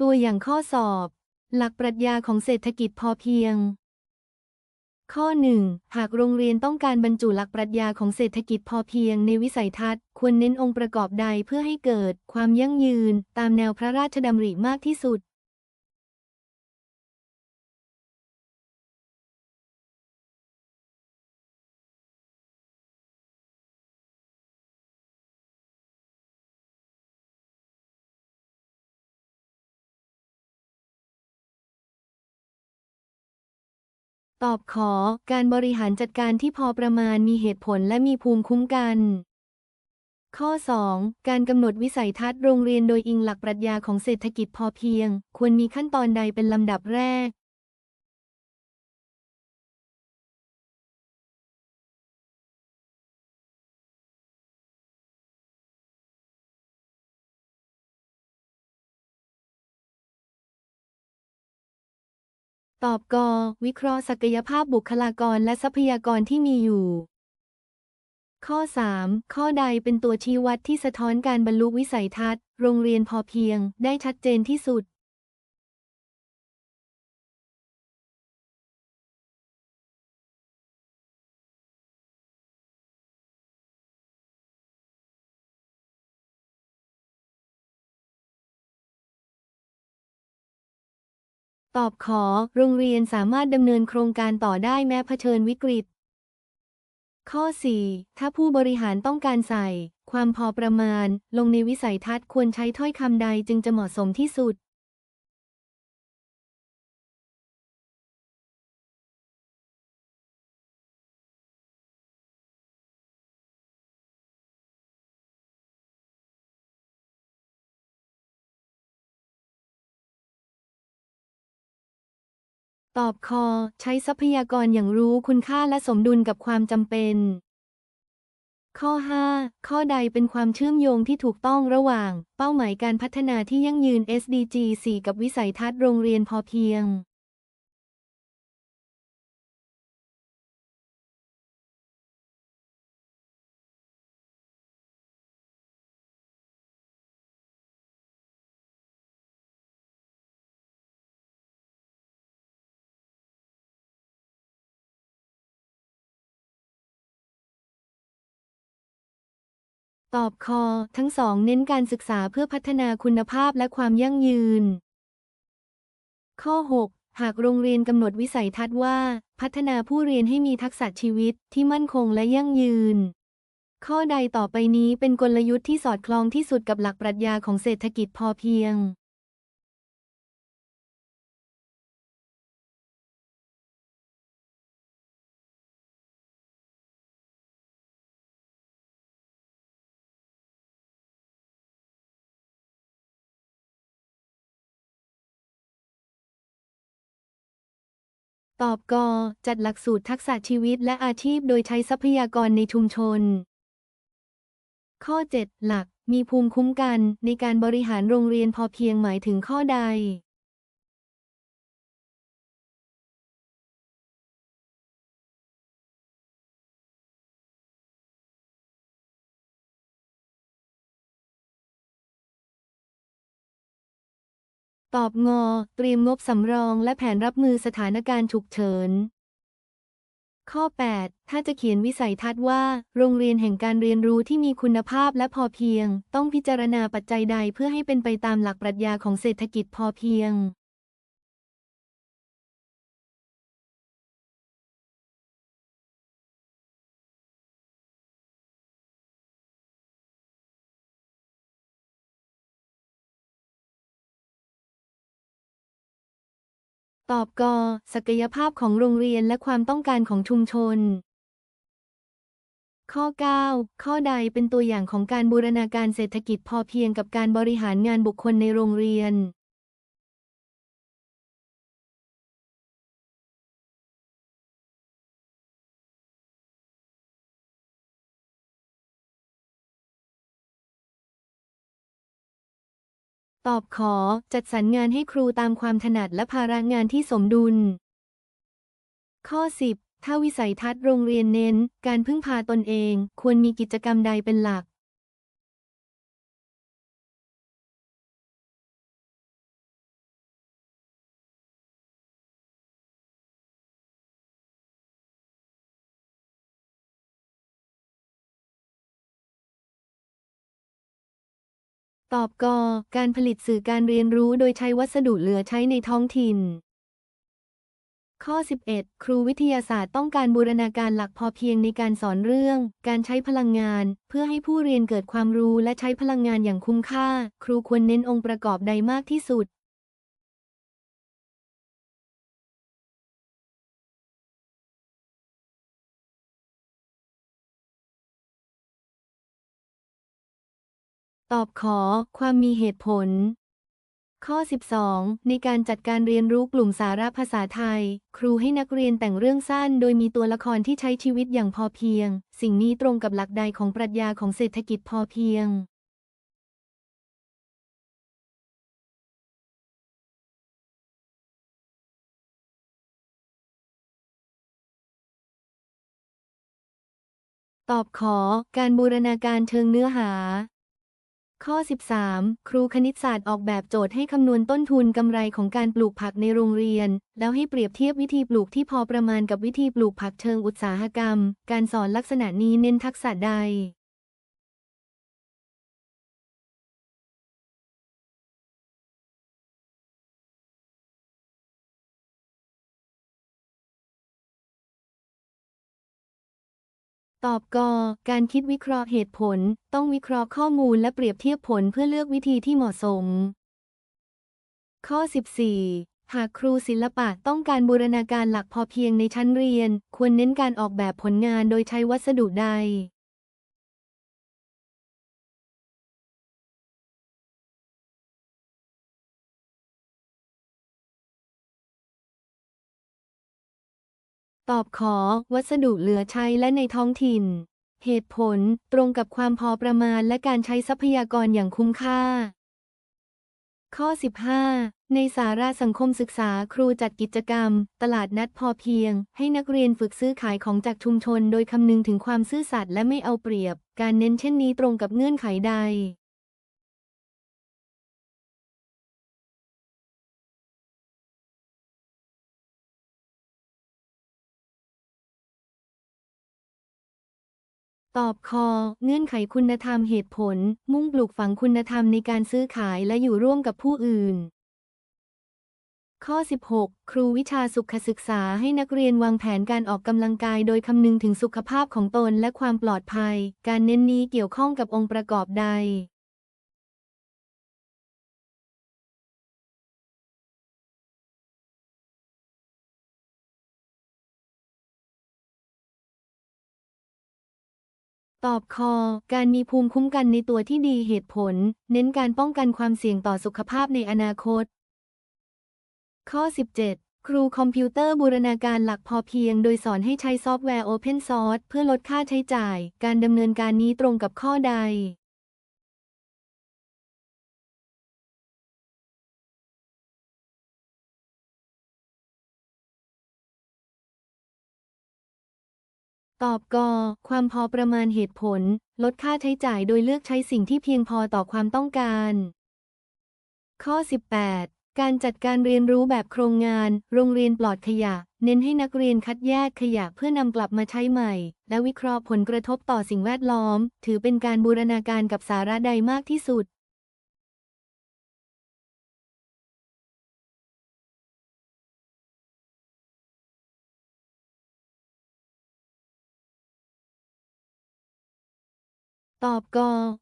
ตัวอย่างข้อสอบ หลักปรัชญาของเศรษฐกิจพอเพียง ข้อ 1 หากโรงเรียนต้องการบรรจุหลักปรัชญาของเศรษฐกิจพอเพียงในวิสัยทัศน์ ควรเน้นองค์ประกอบใดเพื่อให้เกิดความยั่งยืน ตามแนวพระราชดำริมากที่สุด ตอบขอ การบริหารจัดการที่พอประมาณมีเหตุผลและมีภูมิคุ้มกัน ข้อ 2 การกำหนดวิสัยทัศน์โรงเรียนโดยอิงหลักปรัชญาของเศรษฐกิจพอเพียง ควรมีขั้นตอนใดเป็นลำดับแรก ตอบกวิเคราะห์ศักยภาพบุคลากรและทรัพยากรที่มีอยู่ ข้อ 3 ข้อใดเป็นตัวชี้วัดที่สะท้อนการบรรลุวิสัยทัศน์ โรงเรียนพอเพียง ได้ชัดเจนที่สุด ตอบขอ โรงเรียนสามารถดำเนินโครงการต่อได้แม้เผชิญวิกฤต ข้อ 4 ถ้าผู้บริหารต้องการใส่ ความพอประมาณ ลงในวิสัยทัศน์ควรใช้ถ้อยคำใดจึงจะเหมาะสมที่สุด ตอบคอ ใช้ทรัพยากรอย่างรู้คุณค่าและสมดุลกับความจำเป็น ข้อ 5 ข้อใดเป็นความเชื่อมโยงที่ถูกต้องระหว่าง เป้าหมายการพัฒนาที่ยั่งยืน SDG 4 กับวิสัยทัศน์โรงเรียนพอเพียง ตอบคอ ทั้งสองเน้นการศึกษาเพื่อพัฒนาคุณภาพและความยั่งยืน ข้อ 6 หากโรงเรียนกำหนดวิสัยทัศน์ว่า พัฒนาผู้เรียนให้มีทักษะชีวิตที่มั่นคงและยั่งยืน ข้อใดต่อไปนี้เป็นกลยุทธ์ที่สอดคล้องที่สุดกับหลักปรัชญาของเศรษฐกิจพอเพียง ตอบกจัดหลักสูตรทักษะชีวิตและอาชีพโดยใช้ทรัพยากรในชุมชน ข้อ 7 หลัก มีภูมิคุ้มกันในการบริหารโรงเรียนพอเพียงหมายถึงข้อใด ตอบงอ เตรียมงบสำรองและแผนรับมือสถานการณ์ฉุกเฉิน ข้อ 8 ถ้าจะเขียนวิสัยทัศน์ว่า โรงเรียนแห่งการเรียนรู้ที่มีคุณภาพและพอเพียง ต้องพิจารณาปัจจัยใดเพื่อให้เป็นไปตามหลักปรัชญาของเศรษฐกิจพอเพียง ตอบกศักยภาพของโรงเรียนและความต้องการของชุมชน ข้อ 9 ข้อใดเป็นตัวอย่างของการบูรณาการเศรษฐกิจพอเพียงกับการบริหารงานบุคคลในโรงเรียน ตอบขอจัดสรรงานให้ครูตามความถนัดและภาระงานที่สมดุล ข้อ 10 ถ้าวิสัยทัศน์โรงเรียนเน้น การพึ่งพาตนเอง ควรมีกิจกรรมใดเป็นหลัก ตอบกการผลิตสื่อการเรียนรู้โดยใช้วัสดุเหลือใช้ในท้องถิ่น ข้อ 11 ครูวิทยาศาสตร์ต้องการบูรณาการหลักพอเพียงในการสอนเรื่อง การใช้พลังงาน เพื่อให้ผู้เรียนเกิดความรู้และใช้พลังงานอย่างคุ้มค่า ครูควรเน้นองค์ประกอบใดมากที่สุด ตอบขอความมีเหตุผล ข้อ 12 ในการจัดการเรียนรู้กลุ่มสาระภาษาไทย ครูให้นักเรียนแต่งเรื่องสั้น โดยมีตัวละครที่ใช้ชีวิตอย่างพอเพียง สิ่งนี้ตรงกับหลักใดของปรัชญาของเศรษฐกิจพอเพียง ตอบขอการบูรณาการเชิงเนื้อหา ข้อ 13 ครูคณิตศาสตร์ออกแบบโจทย์ให้คำนวณต้นทุนกำไรของการปลูกผักในโรงเรียน แล้วให้เปรียบเทียบวิธีปลูกที่พอประมาณกับวิธีปลูกผักเชิงอุตสาหกรรม การสอนลักษณะนี้เน้นทักษะใด ตอบกการคิดวิเคราะห์เหตุผล ต้องวิเคราะห์ข้อมูลและเปรียบเทียบผลเพื่อเลือกวิธีที่เหมาะสม ข้อ 14 หากครูศิลปะต้องการบูรณาการหลักพอเพียงในชั้นเรียน ควรเน้นการออกแบบผลงานโดยใช้วัสดุใด ตอบขอ วัสดุเหลือใช้และในท้องถิ่น เหตุผลตรงกับความพอประมาณและการใช้ทรัพยากรอย่างคุ้มค่า ข้อ 15 ในสาระสังคมศึกษาครูจัดกิจกรรม ตลาดนัดพอเพียง ให้นักเรียนฝึกซื้อขายของจากชุมชน โดยคำนึงถึงความซื่อสัตย์และไม่เอาเปรียบ การเน้นเช่นนี้ตรงกับเงื่อนไขใด ตอบคอ เงื่อนไขคุณธรรมเหตุผล มุ่งปลูกฝังคุณธรรมในการซื้อขายและอยู่ร่วมกับผู้อื่น ข้อ 16 ครูวิชาสุขศึกษาให้นักเรียนวางแผนการออกกำลังกาย โดยคำนึงถึงสุขภาพของตนและความปลอดภัย การเน้นนี้เกี่ยวข้องกับองค์ประกอบใด ตอบคอ การมีภูมิคุ้มกันในตัวที่ดีเหตุผล เน้นการป้องกันความเสี่ยงต่อสุขภาพในอนาคต ข้อ 17 ครูคอมพิวเตอร์บูรณาการหลักพอเพียง โดยสอนให้ใช้ซอฟต์แวร์ Open Source เพื่อลดค่าใช้จ่าย การดำเนินการนี้ตรงกับข้อใด ตอบกความพอประมาณเหตุผล ลดค่าใช้จ่ายโดยเลือกใช้สิ่งที่เพียงพอต่อความต้องการ ข้อ 18 การจัดการเรียนรู้แบบโครงงาน โรงเรียนปลอดขยะ เน้นให้นักเรียนคัดแยกขยะเพื่อนำกลับมาใช้ใหม่ และวิเคราะห์ผลกระทบต่อสิ่งแวดล้อม ถือเป็นการบูรณาการกับสาระใดมากที่สุด ตอบก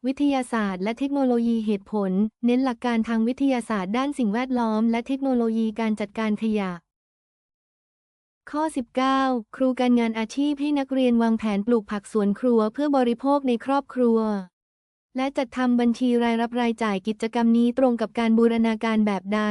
วิทยาศาสตร์และเทคโนโลยีเหตุผล เน้นหลักการทางวิทยาศาสตร์ด้านสิ่งแวดล้อม และเทคโนโลยีการจัดการขยะ ข้อ 19 ครูการงานอาชีพให้นักเรียนวางแผนปลูกผักสวนครัวเพื่อบริโภคในครอบครัว และจัดทำบัญชีรายรับรายจ่ายกิจกรรมนี้ตรงกับการบูรณาการแบบใด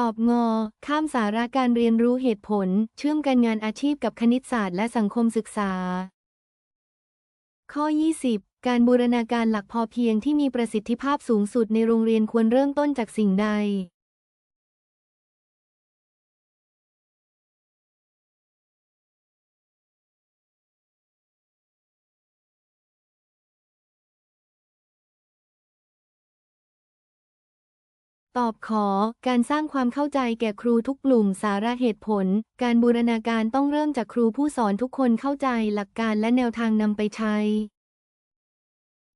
ตอบงอ ข้ามสาระการเรียนรู้เหตุผล เชื่อมกันงานอาชีพกับคณิตศาสตร์และสังคมศึกษา ข้อ 20 การบูรณาการหลักพอเพียงที่มีประสิทธิภาพสูงสุดในโรงเรียนควรเริ่มต้นจากสิ่งใด ตอบขอ การสร้างความเข้าใจแก่ครูทุกกลุ่มสาระเหตุผล การบูรณาการต้องเริ่มจากครูผู้สอนทุกคนเข้าใจหลักการและแนวทางนำไปใช้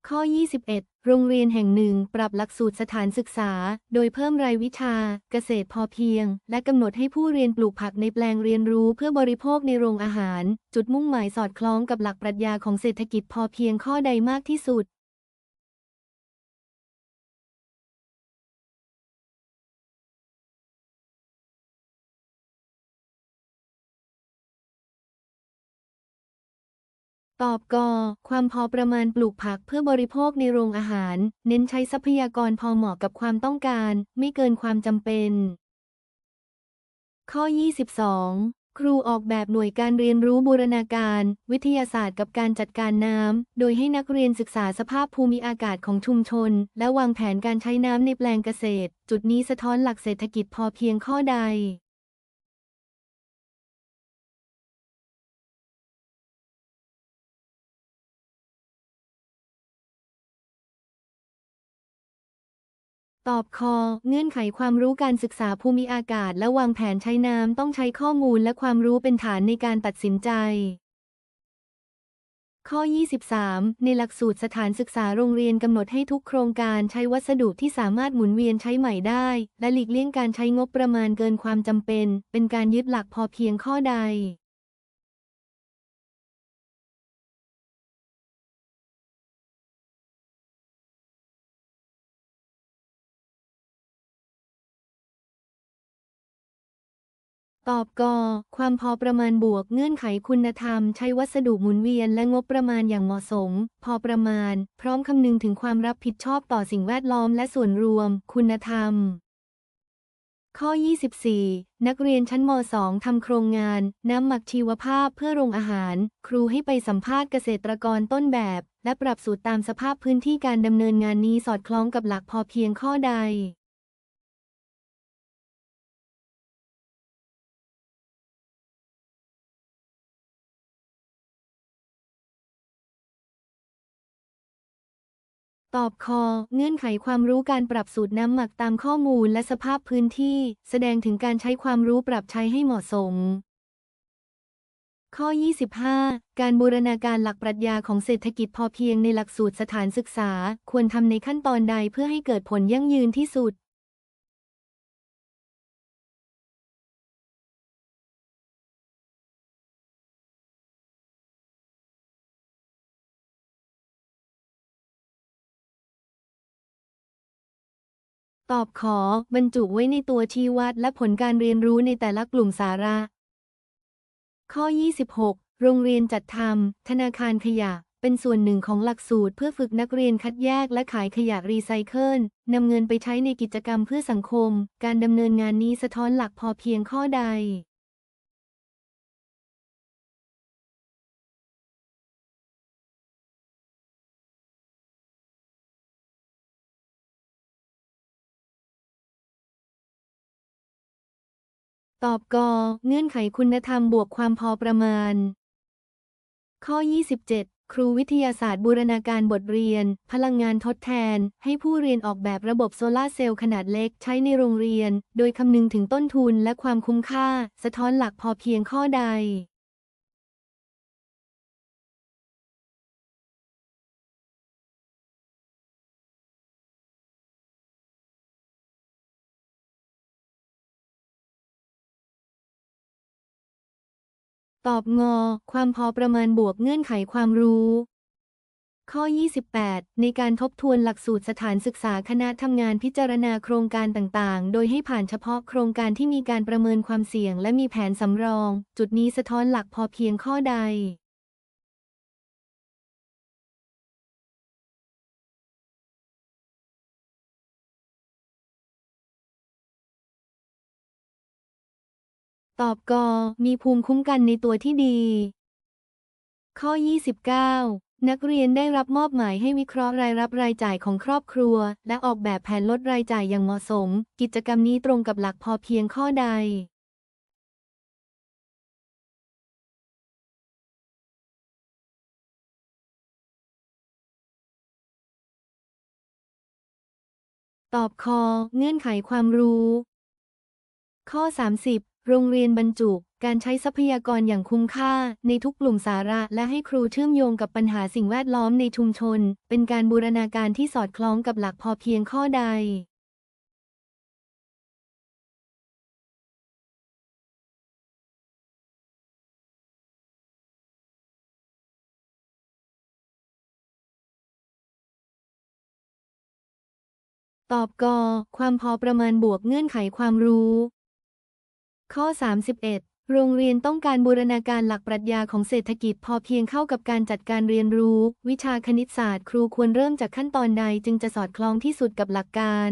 ข้อ 21 โรงเรียนแห่งหนึ่งปรับหลักสูตรสถานศึกษา โดยเพิ่มรายวิชา เกษตรพอเพียง และกำหนดให้ผู้เรียนปลูกผักในแปลงเรียนรู้เพื่อบริโภคในโรงอาหาร จุดมุ่งหมายสอดคล้องกับหลักปรัชญาของเศรษฐกิจพอเพียงข้อใดมากที่สุด ตอบกความพอประมาณปลูกผักเพื่อบริโภคในโรงอาหาร เน้นใช้ทรัพยากรพอเหมาะกับความต้องการ ไม่เกินความจำเป็น ข้อ 22 ครูออกแบบหน่วยการเรียนรู้บูรณาการ วิทยาศาสตร์กับการจัดการน้ำ โดยให้นักเรียนศึกษาสภาพภูมิอากาศของชุมชน และวางแผนการใช้น้ำในแปลงเกษตร จุดนี้สะท้อนหลักเศรษฐกิจพอเพียงข้อใด ตอบคอ เงื่อนไขความรู้การศึกษาภูมิอากาศ และวางแผนใช้น้ำต้องใช้ข้อมูลและความรู้เป็นฐานในการตัดสินใจ ข้อ 23 ในหลักสูตรสถานศึกษาโรงเรียนกำหนดให้ทุกโครงการใช้วัสดุที่สามารถหมุนเวียนใช้ใหม่ได้ และหลีกเลี่ยงการใช้งบประมาณเกินความจำเป็น เป็นการยึดหลักพอเพียงข้อใด ตอบกความพอประมาณบวกเงื่อนไขคุณธรรม ใช้วัสดุหมุนเวียนและงบประมาณอย่างเหมาะสม พอประมาณ พร้อมคำนึงถึงความรับผิดชอบต่อสิ่งแวดล้อมและส่วนรวม คุณธรรม ข้อ 24 นักเรียนชั้นม .2 ทำโครงงาน น้ำหมักชีวภาพเพื่อโรงอาหาร ครูให้ไปสัมภาษณ์เกษตรกรต้นแบบ และปรับสูตรตามสภาพพื้นที่การดำเนินงานนี้สอดคล้องกับหลักพอเพียงข้อใด ตอบคอ เงื่อนไขความรู้การปรับสูตรน้ำหมักตามข้อมูลและสภาพพื้นที่ แสดงถึงการใช้ความรู้ปรับใช้ให้เหมาะสม ข้อ 25 การบูรณาการหลักปรัชญาของเศรษฐกิจพอเพียงในหลักสูตรสถานศึกษา ควรทำในขั้นตอนใดเพื่อให้เกิดผลยั่งยืนที่สุด ตอบขอบรรจุไว้ในตัวชี้วัดและผลการเรียนรู้ในแต่ละกลุ่มสาระ ข้อ 26 โรงเรียนจัดทำธนาคารขยะ เป็นส่วนหนึ่งของหลักสูตร เพื่อฝึกนักเรียนคัดแยกและขายขยะรีไซเคิลนำเงินไปใช้ในกิจกรรมเพื่อสังคม การดำเนินงานนี้สะท้อนหลักพอเพียงข้อใด ตอบกเงื่อนไขคุณธรรมบวกความพอประมาณ ข้อ 27 ครูวิทยาศาสตร์บูรณาการบทเรียน พลังงานทดแทน ให้ผู้เรียนออกแบบระบบโซลาเซลล์ขนาดเล็กใช้ในโรงเรียน โดยคำนึงถึงต้นทุนและความคุ้มค่า สะท้อนหลักพอเพียงข้อใด ตอบงอ ความพอประมาณบวกเงื่อนไขความรู้ ข้อ 28 ในการทบทวนหลักสูตรสถานศึกษาคณะทำงานพิจารณาโครงการต่างๆ โดยให้ผ่านเฉพาะโครงการที่มีการประเมินความเสี่ยง และมีแผนสำรอง จุดนี้สะท้อนหลักพอเพียงข้อใด ตอบกมีภูมิคุ้มกันในตัวที่ดี ข้อ 29 นักเรียนได้รับมอบหมายให้วิเคราะห์รายรับรายจ่ายของครอบครัว และออกแบบแผนลดรายจ่ายอย่างเหมาะสม กิจกรรมนี้ตรงกับหลักพอเพียงข้อใด ตอบคอ เงื่อนไขความรู้ ข้อ 30 โรงเรียนบรรจุ การใช้ทรัพยากรอย่างคุ้มค่า ในทุกกลุ่มสาระและให้ครูเชื่อมโยงกับปัญหาสิ่งแวดล้อมในชุมชน เป็นการบูรณาการที่สอดคล้องกับหลักพอเพียงข้อใด ตอบกความพอประมาณบวกเงื่อนไขความรู้ ข้อ 31 โรงเรียนต้องการบูรณาการหลักปรัชญาของเศรษฐกิจพอเพียงเข้ากับการจัดการเรียนรู้ วิชาคณิตศาสตร์ ครูควรเริ่มจากขั้นตอนใดจึงจะสอดคล้องที่สุดกับหลักการ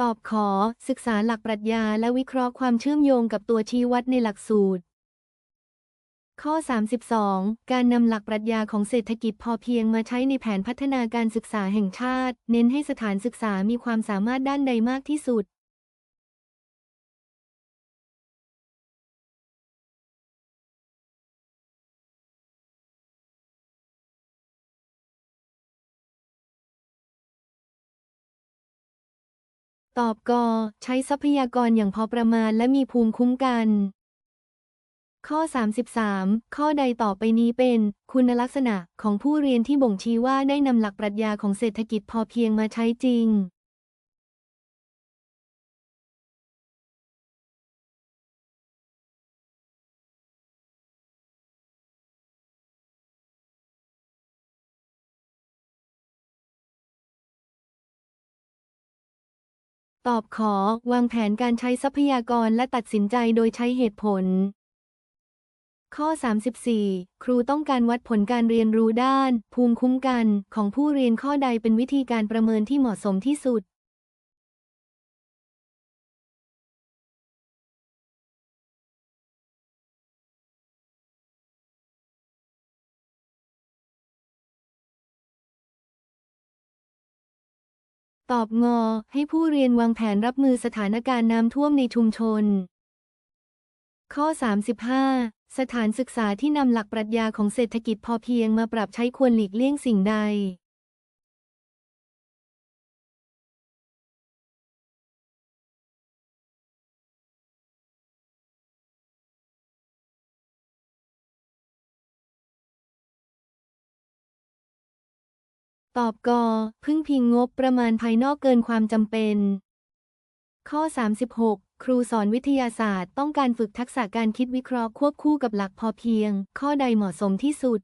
ตอบขอ ศึกษาหลักปรัชญาและวิเคราะห์ความเชื่อมโยงกับตัวชี้วัดในหลักสูตร ข้อ 32 การนำหลักปรัชญาของเศรษฐกิจพอเพียงมาใช้ในแผนพัฒนาการศึกษาแห่งชาติ เน้นให้สถานศึกษามีความสามารถด้านใดมากที่สุด ตอบกใช้ทรัพยากรอย่างพอประมาณและมีภูมิคุ้มกัน ข้อ 33 ข้อใดต่อไปนี้เป็น คุณลักษณะของผู้เรียนที่บ่งชี้ว่าได้นำหลักปรัชญาของเศรษฐกิจพอเพียงมาใช้จริง ตอบขอ วางแผนการใช้ทรัพยากรและตัดสินใจโดยใช้เหตุผล ข้อ 34 ครูต้องการวัดผลการเรียนรู้ด้าน ภูมิคุ้มกันของผู้เรียนข้อใดเป็นวิธีการประเมินที่เหมาะสมที่สุด ตอบงอ ให้ผู้เรียนวางแผนรับมือสถานการณ์น้ำท่วมในชุมชน ข้อ 35 สถานศึกษาที่นำหลักปรัชญาของเศรษฐกิจพอเพียงมาปรับใช้ควรหลีกเลี่ยงสิ่งใด ตอบกพึ่งพิงงบประมาณภายนอกเกินความจำเป็น ข้อ 36 ครูสอนวิทยาศาสตร์ ต้องการฝึกทักษะการคิดวิเคราะห์ควบคู่กับหลักพอเพียง ข้อใดเหมาะสมที่สุด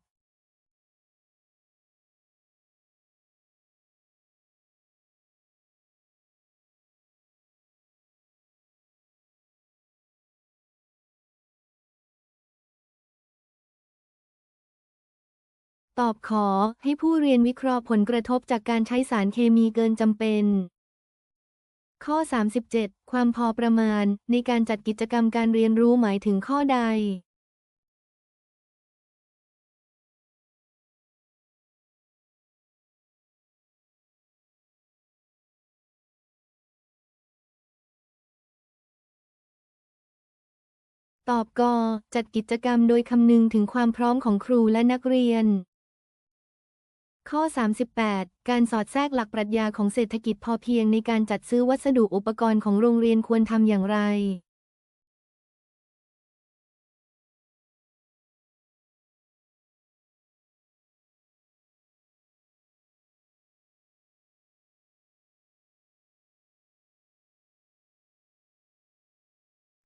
ตอบขอให้ผู้เรียนวิเคราะห์ผลกระทบจากการใช้สารเคมีเกินจำเป็น ข้อ 37 ความพอประมาณในการจัดกิจกรรมการเรียนรู้หมายถึงข้อใด ตอบกจัดกิจกรรมโดยคำนึงถึงความพร้อมของครูและนักเรียน ข้อ 38 การสอดแทรกหลักปรัชญาของเศรษฐกิจพอเพียงในการจัดซื้อวัสดุอุปกรณ์ของโรงเรียนควรทำอย่างไร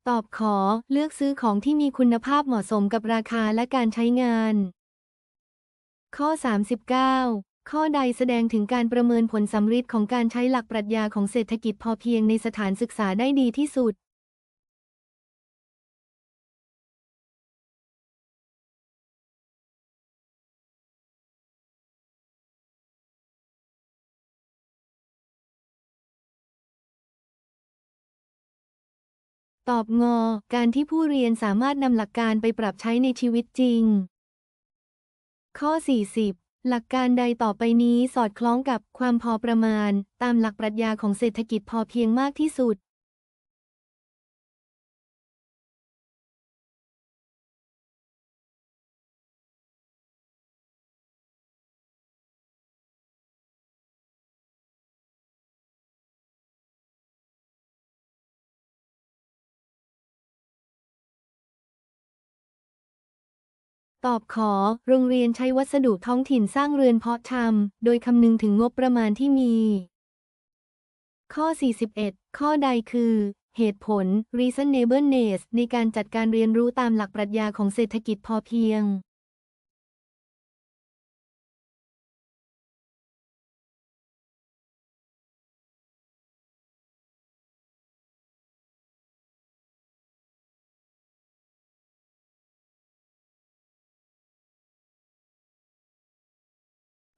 ตอบขอเลือกซื้อของที่มีคุณภาพเหมาะสมกับราคาและการใช้งาน ข้อ 39 ข้อใดแสดงถึงการประเมินผลสำฤทธิ์ของการใช้หลักปรัชญาของเศรษฐกิจพอเพียงในสถานศึกษาได้ดีที่สุด ตอบงอ การที่ผู้เรียนสามารถนำหลักการไปปรับใช้ในชีวิตจริง ข้อ 40 หลักการใดต่อไปนี้สอดคล้องกับความพอประมาณ ตามหลักปรัชญาของเศรษฐกิจพอเพียงมากที่สุด ตอบขอ โรงเรียนใช้วัสดุท้องถิ่นสร้างเรือนเพาะชำ โดยคำนึงถึงงบประมาณที่มี ข้อ 41 ข้อใดคือ เหตุผล reasonableness ในการจัดการเรียนรู้ตามหลักปรัชญาของเศรษฐกิจพอเพียง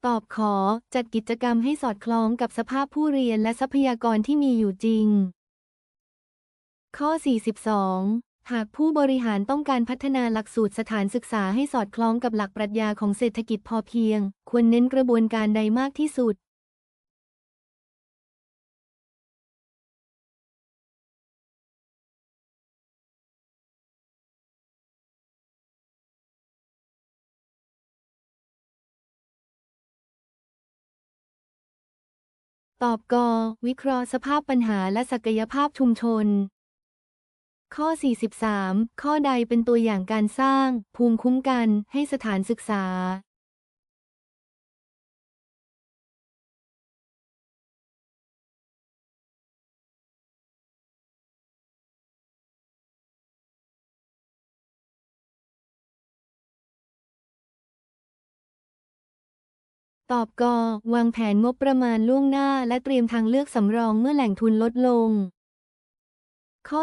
ตอบขอ จัดกิจกรรมให้สอดคล้องกับสภาพผู้เรียนและทรัพยากรที่มีอยู่จริง ข้อ 42 หากผู้บริหารต้องการพัฒนาหลักสูตรสถานศึกษาให้สอดคล้องกับหลักปรัชญาของเศรษฐกิจพอเพียง ควรเน้นกระบวนการใดมากที่สุด ตอบกวิเคราะห์สภาพปัญหาและศักยภาพชุมชน ข้อ 43 ข้อใดเป็นตัวอย่างการสร้าง ภูมิคุ้มกันให้สถานศึกษา ตอบกวางแผนงบประมาณล่วงหน้า และเตรียมทางเลือกสำรองเมื่อแหล่งทุนลดลง ข้อ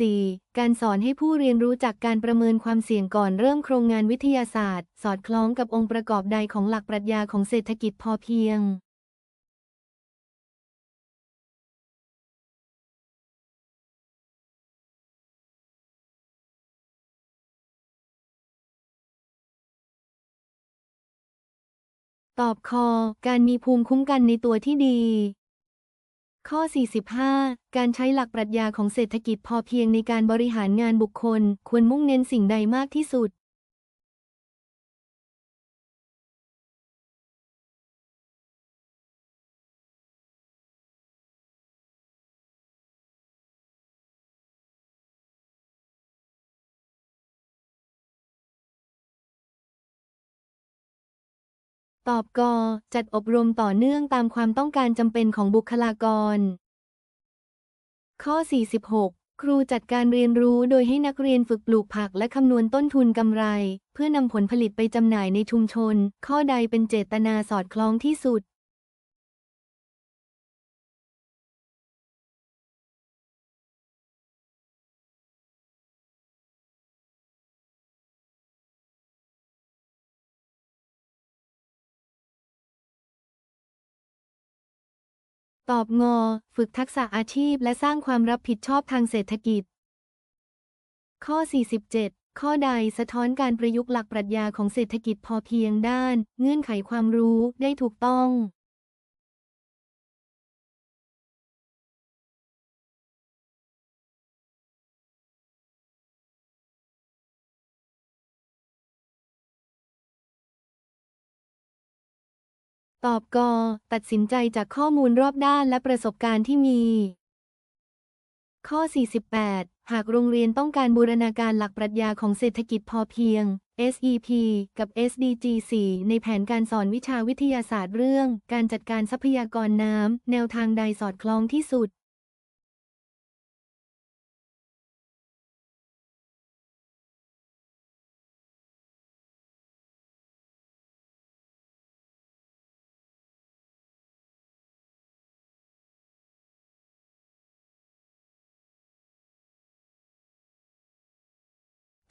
44 การสอนให้ผู้เรียนรู้จากการประเมินความเสี่ยงก่อนเริ่มโครงงานวิทยาศาสตร์ สอดคล้องกับองค์ประกอบใดของหลักปรัชญาของเศรษฐกิจพอเพียง ตอบคอ การมีภูมิคุ้มกันในตัวที่ดี ข้อ 45 การใช้หลักปรัชญาของเศรษฐกิจพอเพียงในการบริหารงานบุคคล ควรมุ่งเน้นสิ่งใดมากที่สุด ตอบกจัดอบรมต่อเนื่องตามความต้องการจำเป็นของบุคลากร ข้อ 46 ครูจัดการเรียนรู้โดยให้นักเรียนฝึกปลูกผักและคำนวณต้นทุนกำไร เพื่อนำผลผลิตไปจำหน่ายในชุมชน ข้อใดเป็นเจตนาสอดคล้องที่สุด ตอบงอ ฝึกทักษะอาชีพและสร้างความรับผิดชอบทางเศรษฐกิจ ข้อ 47 ข้อใดสะท้อนการประยุกต์หลักปรัชญาของเศรษฐกิจพอเพียงด้าน เงื่อนไขความรู้ได้ถูกต้อง ตอบกตัดสินใจจากข้อมูลรอบด้านและประสบการณ์ที่มี ข้อ 48 หากโรงเรียนต้องการบูรณาการหลักปรัชญาของเศรษฐกิจพอเพียง SEP กับ SDG 4ในแผนการสอนวิชาวิทยาศาสตร์เรื่อง การจัดการทรัพยากรน้ำ แนวทางใดสอดคล้องที่สุด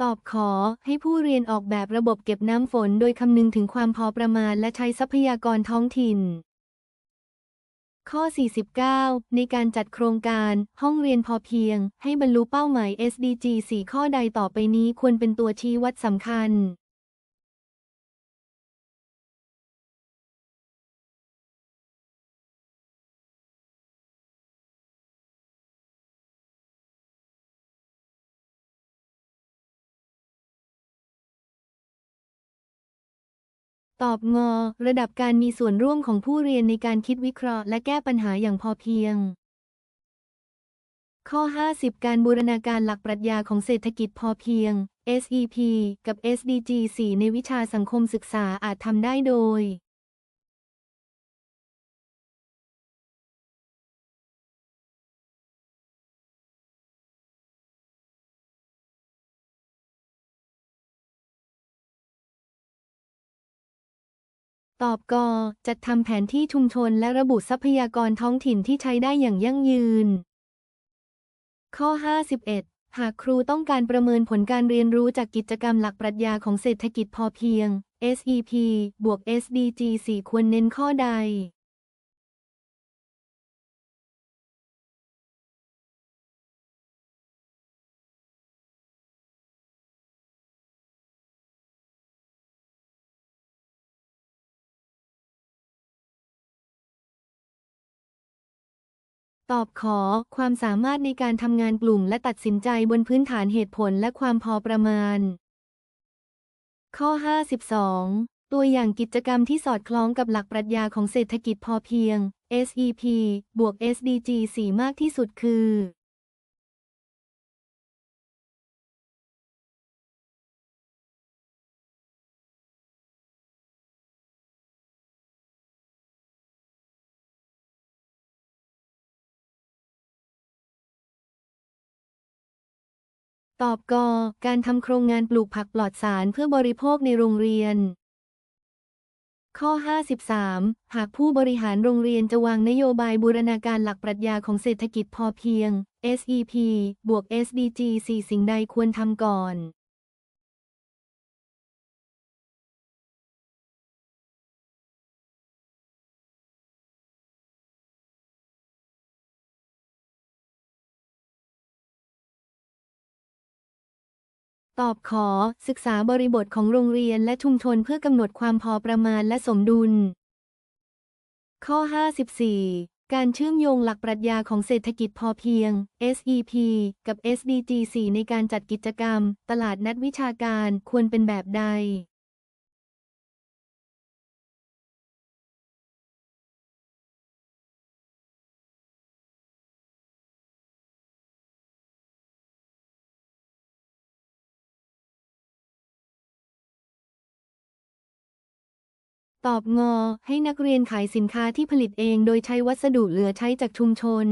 ตอบขอให้ผู้เรียนออกแบบระบบเก็บน้ำฝนโดยคำนึงถึงความพอประมาณและใช้ทรัพยากรท้องถิ่น ข้อ 49 ในการจัดโครงการห้องเรียนพอเพียง ให้บรรลุเป้าหมาย SDG 4 ข้อใดต่อไปนี้ควรเป็นตัวชี้วัดสำคัญ ตอบงอ ระดับการมีส่วนร่วมของผู้เรียนในการคิดวิเคราะห์และแก้ปัญหาอย่างพอเพียง ข้อ 50 การบูรณาการหลักปรัชญาของเศรษฐกิจพอเพียง SEP กับ SDG 4 ในวิชาสังคมศึกษาอาจทำได้โดย ตอบกจัดทำแผนที่ชุมชนและระบุทรัพยากรท้องถิ่นที่ใช้ได้อย่างยั่งยืน ข้อ 51 หากครูต้องการประเมินผลการเรียนรู้จากกิจกรรมหลักปรัชญาของเศรษฐกิจพอเพียง SEP บวก SDG 4 ควรเน้นข้อใด ตอบขอความสามารถในการทำงานกลุ่มและตัดสินใจบนพื้นฐานเหตุผลและความพอประมาณ ข้อ 52 ตัวอย่างกิจกรรมที่สอดคล้องกับหลักปรัชญาของเศรษฐกิจพอเพียง SEP บวก SDG 4 มากที่สุดคือ ตอบกอการทำโครงงานปลูกผักปลอดสารเพื่อบริโภคในโรงเรียน ข้อ 53 หากผู้บริหารโรงเรียนจะวางนโยบายบูรณาการหลักปรัชญาของเศรษฐกิจพอเพียง SEP บวก SDG 4 สิ่งใดควรทำก่อน ตอบขอ ศึกษาบริบทของโรงเรียนและชุมชนเพื่อกำหนดความพอประมาณและสมดุล ข้อ 54 การเชื่อมโยงหลักปรัชญาของเศรษฐกิจพอเพียง SEP กับ SDG 4ในการจัดกิจกรรม ตลาดนัดวิชาการควรเป็นแบบใด ตอบงอ ให้นักเรียนขายสินค้าที่ผลิตเองโดยใช้วัสดุเหลือใช้จากชุมชน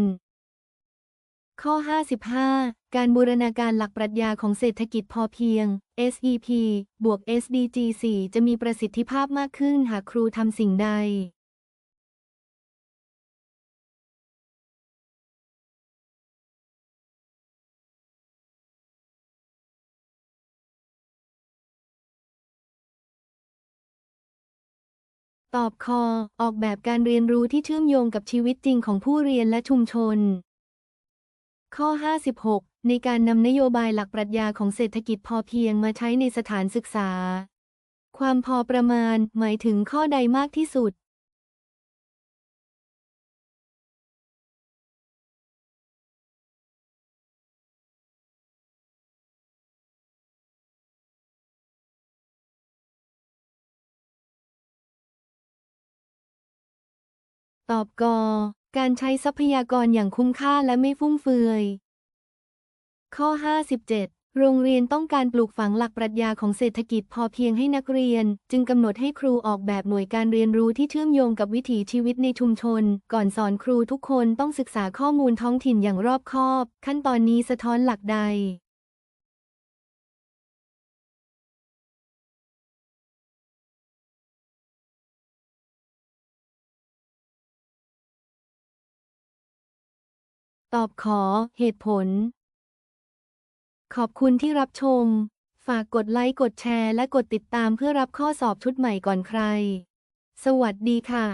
ข้อ 55 การบูรณาการหลักปรัชญาของเศรษฐกิจพอเพียง SEP บวก SDG 4 จะมีประสิทธิภาพมากขึ้นหากครูทำสิ่งใด ตอบคอ ออกแบบการเรียนรู้ที่เชื่อมโยงกับชีวิตจริงของผู้เรียนและชุมชน ข้อ 56 ในการนำนโยบายหลักปรัชญาของเศรษฐกิจพอเพียงมาใช้ในสถานศึกษา ความพอประมาณ หมายถึงข้อใดมากที่สุด ตอบกการใช้ทรัพยากรอย่างคุ้มค่าและไม่ฟุ่มเฟือย ข้อ 57 โรงเรียนต้องการปลูกฝังหลักปรัชญาของเศรษฐกิจพอเพียงให้นักเรียน จึงกำหนดให้ครูออกแบบหน่วยการเรียนรู้ที่เชื่อมโยงกับวิถีชีวิตในชุมชน ก่อนสอนครูทุกคนต้องศึกษาข้อมูลท้องถิ่นอย่างรอบคอบ ขั้นตอนนี้สะท้อนหลักใด ตอบขอเหตุผล ขอบคุณที่รับชม ฝากกดไลค์กดแชร์และกดติดตามเพื่อรับข้อสอบชุดใหม่ก่อนใคร สวัสดีค่ะ